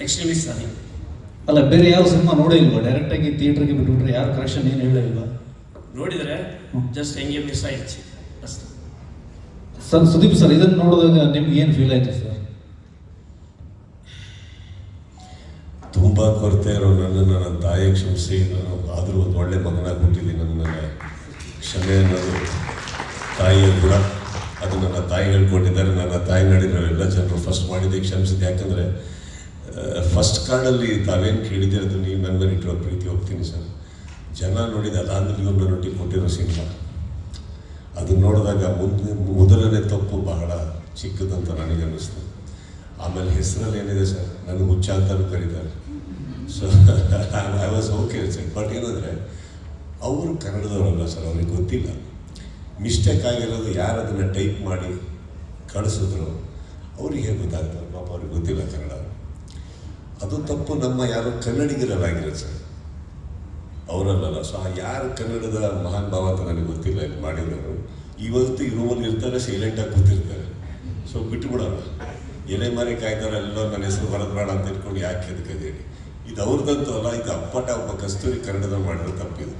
Extremely sorry ಅಲ್ಲ ಬೇರೆ ಯಾವ ಸಿನಿಮಾ ನೋಡೇ ಇಲ್ವಾ ಡೈರೆಕ್ಟಾಗಿ ಥಿಯೇಟರ್ಗೆ ಬಿಟ್ಬಿಟ್ರೆ ಯಾರು ಕರೆಕ್ಷನ್ ಏನು ಹೇಳೇ ಇಲ್ವಾ ನೋಡಿದರೆ. ಜಸ್ಟ್ ಹೆಂಗೆ ಮಿಸ್ ಆಯ್ತು. ಅಷ್ಟೇ. ಸರ್ ಸುದೀಪ್ ಸರ್ ಇದನ್ನು ನೋಡಿದಾಗ ನಿಮ್ಗೆ ಏನು ಫೀಲ್ ಆಯ್ತು ಸರ್? ತುಂಬ ಕೊರತೆ ಇರೋ ನನ್ನನ್ನು ನನ್ನ ತಾಯಿ ಕ್ಷಮಿಸಿ ನಾನು ಆದರೂ ಒಂದು ಒಳ್ಳೆ ಮಗನಾಗಿ ಹುಟ್ಟಿದ್ದೀನಿ ನನ್ನ ಕ್ಷಮೆ ಅನ್ನೋದು ತಾಯಿಯ ಗುಣ. ಅದು ನನ್ನ ತಾಯಿ ಹೇಳ್ಕೊಟ್ಟಿದ್ದಾರೆ ನನ್ನ ತಾಯಿ ಎಲ್ಲ ಜನರು ಫಸ್ಟ್ ಮಾಡಿದ್ದೆ ಕ್ಷಮಿಸಿದ್ದೆ ಯಾಕಂದರೆ ಫಸ್ಟ್ ಕಾರ್ಡಲ್ಲಿ ತಾವೇನು ಕೇಳಿದ್ದೀರ ಅದು ನೀವು ನನ್ನ ಇಟ್ಟಿರೋ ಪ್ರೀತಿ ಹೋಗ್ತೀನಿ ಸರ್. ಜನ ನೋಡಿದ ಅದಾದ್ರೆ ಇವ್ರನ್ನ ನೋಡಿ ಕೊಟ್ಟಿರೋ ಸಿನಿಮಾ ಅದು ನೋಡಿದಾಗ ಮುಂದೆ ಮೊದಲನೇ ತಪ್ಪು ಬಹಳ ಚಿಕ್ಕದಂತ ನನಗೆ ಅನ್ನಿಸ್ತು. ಆಮೇಲೆ ಹೆಸರಲ್ಲಿ ಏನಿದೆ ಸರ್? ನನಗೆ ಹುಚ್ಚ ಅಂತಲೂ ಕರೀತಾರೆ. So I was okay sir but ಏನಂದರೆ ಅವರು ಕನ್ನಡದವರಲ್ಲ ಸರ್, ಅವ್ರಿಗೆ ಗೊತ್ತಿಲ್ಲ. ಮಿಸ್ಟೇಕ್ ಆಗಿರೋದು ಯಾರು ಅದನ್ನು ಟೈಪ್ ಮಾಡಿ ಕಳಿಸಿದ್ರು, ಅವ್ರಿಗೆ ಗೊತ್ತಾಗ್ತಾರೆ ಪಾಪ ಅವ್ರಿಗೆ ಗೊತ್ತಿಲ್ಲ ಕನ್ನಡ. ಅದು ತಪ್ಪು ನಮ್ಮ ಯಾರು ಕನ್ನಡಿಗರಲ್ಲಾಗಿರೋದು ಸರ್. ಅವರಲ್ಲ ಸೊ ಆ ಯಾರು ಕನ್ನಡದ ಮಹಾನ್ ಭಾವ ಅಂತ ನನಗೆ ಗೊತ್ತಿಲ್ಲ ಇಲ್ಲಿ ಮಾಡಿದವರು ಇವತ್ತು ಈ ಇರ್ತಾರೆ ಇರ್ತಾರೆ ಸೈಲೆಂಟಾಗಿ ಕೂತಿರ್ತಾರೆ. ಸೊ ಬಿಟ್ಬಿಡೋಣ. ಎಲೆ ಮಾರಿ ಕಾಯ್ತಾರೆ ಎಲ್ಲೋ ನನ್ನ ಹೆಸರು ಬರೋದು ಬೇಡ ಅಂತ ಇಟ್ಕೊಂಡು ಯಾಕೆ ಎದಕ್ಕದೇಳಿ ಇದು ಅವ್ರದ್ದಂತೂ ಅಲ್ಲ ಇದು ಅಪ್ಪಟ ಒಬ್ಬ ಕಸ್ತೂರಿ ಕನ್ನಡದ ಮಾಡಿರೋ ತಪ್ಪಿದು.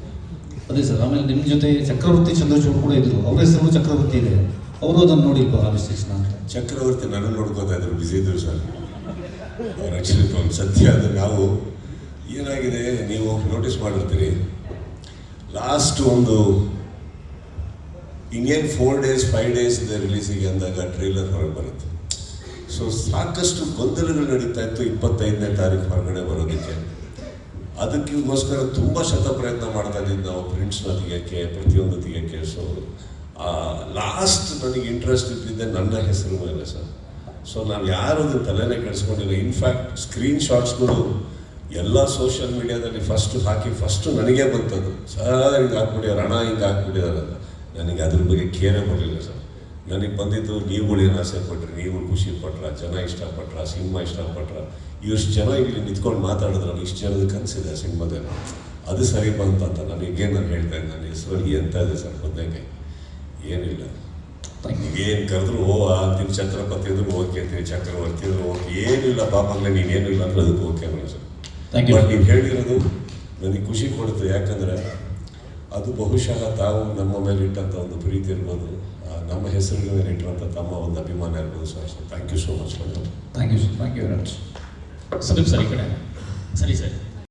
ಅದೇ ಸರ್ ಆಮೇಲೆ ನಿಮ್ಮ ಜೊತೆ ಚಕ್ರವರ್ತಿ ಚಂದ್ರಚೂಡ್ ಕೂಡ ಇದ್ರು. ಅವ್ರ ಹೆಸರು ಚಕ್ರವರ್ತಿ ಇದೆ. ಅವರು ಅದನ್ನು ನೋಡಿ ಆ ಚಕ್ರವರ್ತಿ ನನ್ನ ನೋಡ್ಕೋತಾ ಇದ್ರು ಬಿಸಿ ಇದ್ರು ಸರ್. ಆ್ಯಕ್ಚುಲಿ ಸತ್ಯ ಅದು ನಾವು ಏನಾಗಿದೆ, ನೀವು ನೋಟಿಸ್ ಮಾಡಿರ್ತೀರಿ. ಲಾಸ್ಟ್ ಒಂದು ಇನ್ನೇನು ಫೋರ್ ಡೇಸ್ ಫೈವ್ ಡೇಸ್ ಇದೆ ರಿಲೀಸಿಗೆ ಅಂದಾಗ ಟ್ರೈಲರ್ ಹೊರಗೆ ಬರುತ್ತೆ. ಸೊ ಸಾಕಷ್ಟು ಗೊಂದಲಗಳು ನಡೀತಾ ಇತ್ತು ಇಪ್ಪತ್ತೈದನೇ ತಾರೀಕು ಹೊರಗಡೆ ಬರೋದಕ್ಕೆ. ಅದಕ್ಕೋಸ್ಕರ ತುಂಬ ಶತ ಪ್ರಯತ್ನ ಮಾಡ್ತಾ ಇದ್ದೀವಿ ನಾವು ಪ್ರಿಂಟ್ಸ್ನ ತೆಗಿಯೋಕ್ಕೆ, ಪ್ರತಿಯೊಂದು ತೆಗಿಯೋಕ್ಕೆ. ಸೊ ಲಾಸ್ಟ್ ನನಗೆ ಇಂಟ್ರೆಸ್ಟ್ ಇದ್ದಿದ್ದೆ ನನ್ನ ಹೆಸರು ಮೇಲೆ ಸರ್. ಸೊ ನಾವು ಯಾರು ಅದನ್ನು ತಲೆನೇ ಕೆಡಿಸ್ಕೊಂಡಿಲ್ಲ. ಇನ್ಫ್ಯಾಕ್ಟ್ ಸ್ಕ್ರೀನ್ ಶಾಟ್ಸ್ಗಳು ಎಲ್ಲ ಸೋಷಿಯಲ್ ಮೀಡಿಯಾದಲ್ಲಿ ಫಸ್ಟ್ ಹಾಕಿ ಫಸ್ಟ್ ನನಗೆ ಬಂತದ್ದು ಸರ್ ಹಿಂಗೆ ಹಾಕ್ಬಿಟ್ಟಿದ್ದಾರೆ ಹಣ ಹಿಂಗೆ ಹಾಕ್ಬಿಟ್ಟಿದ್ದಾರೆ ಅಂತ. ನನಗೆ ಅದ್ರ ಬಗ್ಗೆ ಕೇರೇ ಬರಲಿಲ್ಲ ಸರ್ ನನಗೆ ಬಂದಿದ್ದು, ನೀವುಗಳು ಏನು ಆಸೆ ಪಟ್ರಿ? ನೀವು ಖುಷಿ ಪಟ್ರ? ಜನ ಇಷ್ಟಪಟ್ರ? ಸಿನಿಮಾ ಇಷ್ಟಪಟ್ರ? ಇಷ್ಟು ಜನ ಇಲ್ಲಿ ನಿಂತ್ಕೊಂಡು ಮಾತಾಡಿದ್ರಲ್ಲ ಇಷ್ಟು ಜನದ ಕನಸಿದೆ ಸಿನಿಮಾದಲ್ಲಿ. ಅದು ಸರಿ ಬಂತ ಅಂತ ನಾನು ಹೇಳ್ತಾ ಇದ್ದೆ. ನನ್ನ ಹೆಸರಲ್ಲಿ ಎಂತ ಇದೆ ಸರ್ ಬಂದಂಗೆ. ಏನಿಲ್ಲ. ಏನು ಕರೆದ್ರು ಓ ಅಂತೀನಿ ಛತ್ರಪತಿ ಅಂದ್ರು ಓಕೆ ಅಂತೀನಿ ಚಕ್ರವರ್ತಿ ಅಂದ್ರು ಓಕೆ ಏನಿಲ್ಲ ಏನು ನೀನೇನಿಲ್ಲ ಅಂದ್ರೆ ಅದಕ್ಕೆ ಓಕೆ ಅನ್ನೋ ನೀವು ಹೇಳಿರೋದು ನನಗೆ ಖುಷಿ ಕೊಡುತ್ತೆ. ಯಾಕಂದರೆ ಅದು ಬಹುಶಃ ತಾವು ನಮ್ಮ ಮೇಲೆ ಇಟ್ಟಂಥ ಒಂದು ಪ್ರೀತಿ ಇರ್ಬೋದು. ನಮ್ಮ ಹೆಸರಿನ ಮೇಲೆ ಇಟ್ಟಿರುವಂಥ ತಮ್ಮ ಒಂದು ಅಭಿಮಾನ ಇರ್ಬೋದು sir thank you so much thank you thank you very much ಸರಿ ಸರಿ ಕಡೆ. ಸರಿ ಸರಿ.